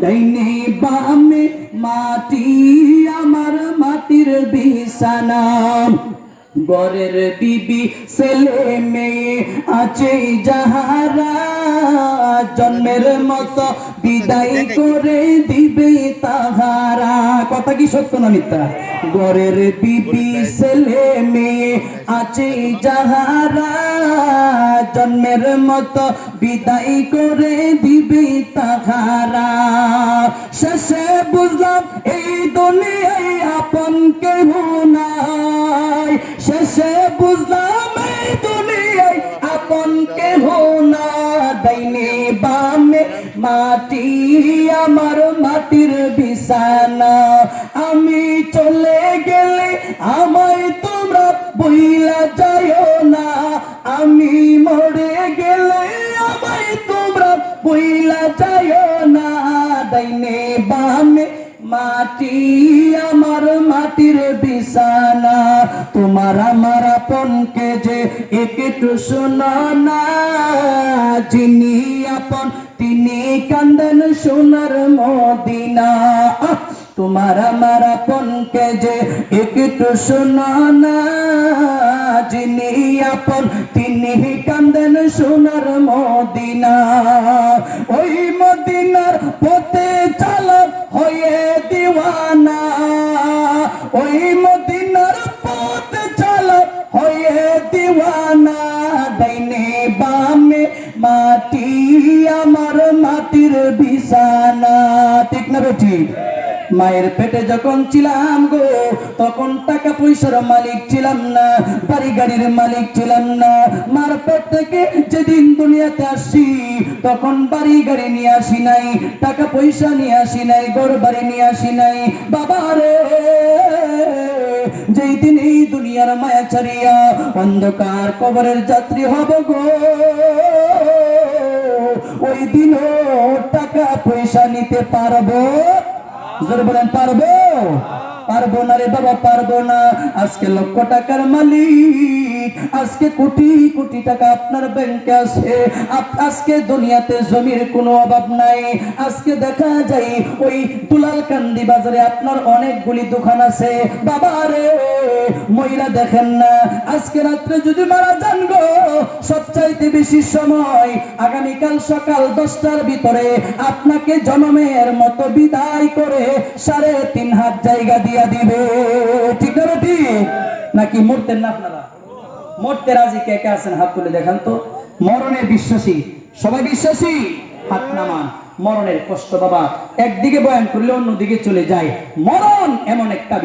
ডাইনে বামে মাটি, আমার মাটির বিছানা গরের বিবি, ছেলে মেয়ে আছে যাহারা। জন্মের মতো বিদায় করে দিবে তাহারা। কথা কি সত্য না মিথ্যা? গরের বিবি, ছেলে মেয়ে আছে যাহারা। জন্মের মতো বিদায় করে দিবে তাহারা। নাই। শেষে বুঝলাম এই দুনিয়ায় আপন কেহ না ডাইনে বামে মাটি, আমার মাটির বিছানা। আমি চলে গেলে আমায় তোমরা বইলা যাইও না। আমি মরে গেলে আমায় তোমরা বইলা যাইও না। ডাইনে বামে মাটি, আমার মাটির বিছানা, তোমার আমার আপনকে যে একটু শোনো যিনি আপন, তিনি কান্দন সোনার মদিনা! তোমার আমার আপনকে যে একটু শোনো যিনি আপন, তিনি কান্দন সোনার মদিনা। ওই মদিনার পথে ওই মদিনার পথে হয়ে দিওয়ানা ডাইনে বামে মাটি, আমার মাটির বিছানা। ঠিক না মায়ের পেটে যখন ছিলাম গো, তখন টাকা পয়সার মালিক ছিলাম না, বাড়ি গাড়ির মালিক ছিলাম না। মার পেট থেকে যেদিন দুনিয়াতে আসি, তখন বাড়ি গাড়ি নিয়ে আসি নাই, টাকা পয়সা নিয়ে আসি নাই ঘর বাড়ি নিয়ে আসি নাই। বাবা রে দুনিয়ার মায়া ছাড়িয়া অন্ধকার কবরের যাত্রী হব গো। ওই দিন টাকা পয়সা নিতে পারব। জোরে বলেন, পারব? পারব না রে বাবা, পারব না। আজকে লক্ষ টাকার মালিক। আজকে কোটি কোটি টাকা আপনার ব্যাংকে আছে। আজকে দুনিয়াতে জমির কোনো অভাব নাই। আজকে দেখা যায় ওই তুলাল কান্দি বাজারে আপনার অনেকগুলি দোকান আছে। বাবা রে, মহিলা দেখেন না। আজকে রাত্রে যদি মারা যান গো, সবচাইতে বেশি সময় আগামীকাল সকাল দশটার ভিতরে আপনাকে জনমের মতো বিদায় করে সাড়ে তিন হাত জায়গা দিয়া দিবে। ঠিক না নাকি মরতেন না আপনারা? মরতে রাজি কে কে আছেন? হাত তুলে দেখান তো। মরণে বিশ্বাসী। সবাই বিশ্বাসী? হাত নামান। মরণের কষ্ট বাবা। একদিকে বয়ান করলে অন্যদিকে চলে যায়। মরণ এমন একটা